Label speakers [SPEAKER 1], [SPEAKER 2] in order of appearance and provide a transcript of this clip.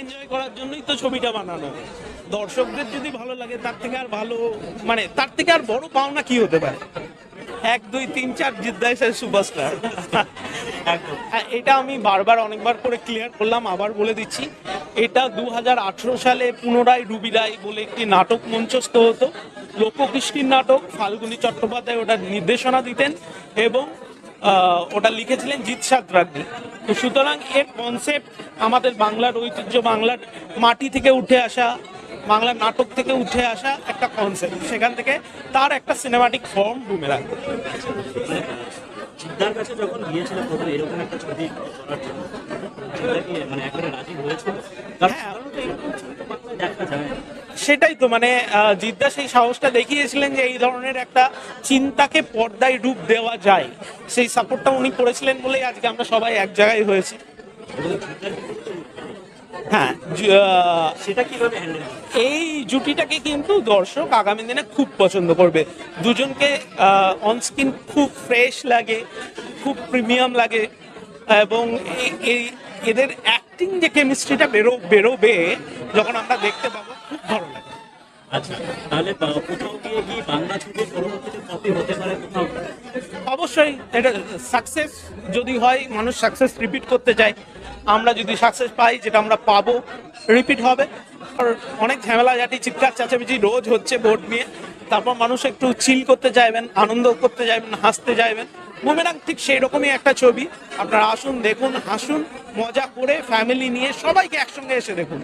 [SPEAKER 1] Enjoy করার জন্যই তো ছবিটা বানানো। দর্শকদের যদি ভালো লাগে, তার থেকে আর ভালো মানে তার থেকে আর পাওনা হতে এক, দুই, তিন, চার এটা আমি বারবার, অনেকবার করে ক্লিয়ার করলাম, আবার বলে দিচ্ছি। এটা দু হাজার আঠারো সালে পুনরায় রুবি রায় বলে একটি নাটক মঞ্চস্থ হতো। লোককৃষ্টির নাটক, ফাল্গুনী চট্টোপাধ্যায় ওটা নির্দেশনা দিতেন এবং ওটা লিখেছিলেন জিৎ সাতরাগ্নি। তো সুতরাং এর কনসেপ্ট আমাদের বাংলার ঐতিহ্য বাংলার মাটি থেকে উঠে আসা বাংলার নাটক থেকে উঠে আসা একটা কনসেপ্ট সেখান থেকে তার একটা সিনেমাটিক ফর্ম ডুমে রাখবে
[SPEAKER 2] সিদ্ধার কাছে যখন গিয়েছিল প্রথমে এরকম একটা ছবি করার জন্য। মানে একেবারে রাজি হয়েছিল? কারণ
[SPEAKER 1] হ্যাঁ।
[SPEAKER 2] দেখা যায়।
[SPEAKER 1] সেটাই তো মানে জিদ্দা সেই সাহসটা দেখিয়েছিলেন যে এই ধরনের একটা চিন্তাকে পর্দায় রূপ দেওয়া যায়। সেই সাপোর্টটা উনি করেছিলেন বলেই আজকে আমরা সবাই এক জায়গায় হয়েছি। হ্যাঁ
[SPEAKER 2] সেটা কীভাবে
[SPEAKER 1] এই জুটিটাকে কিন্তু দর্শক আগামী দিনে খুব পছন্দ করবে। দুজনকে অনস্ক্রিন খুব ফ্রেশ লাগে খুব প্রিমিয়াম লাগে এবং এই- এদের অ্যাক্টিং যে কেমিস্ট্রিটা বেরো বেরোবে যখন আমরা দেখতে পাবো খুব ভালো
[SPEAKER 2] আচ্ছা
[SPEAKER 1] অবশ্যই, এটা সাকসেস যদি হয়, মানুষ সাকসেস রিপিট করতে চায়, আমরা যদি সাকসেস পাই, যেটা আমরা পাবো রিপিট হবে। আর অনেক ঝামেলা জাতি চিৎকার চেঁচামেচি রোজ হচ্ছে ভোট নিয়ে। তারপর মানুষ একটু চিল করতে চাইবেন, আনন্দ করতে চাইবেন, হাসতে চাইবেন। বুমেরাং ঠিক সেই রকমই একটা ছবি। আপনারা আসুন, দেখুন, হাসুন, মজা করে ফ্যামিলি নিয়ে সবাইকে একসঙ্গে এসে দেখুন।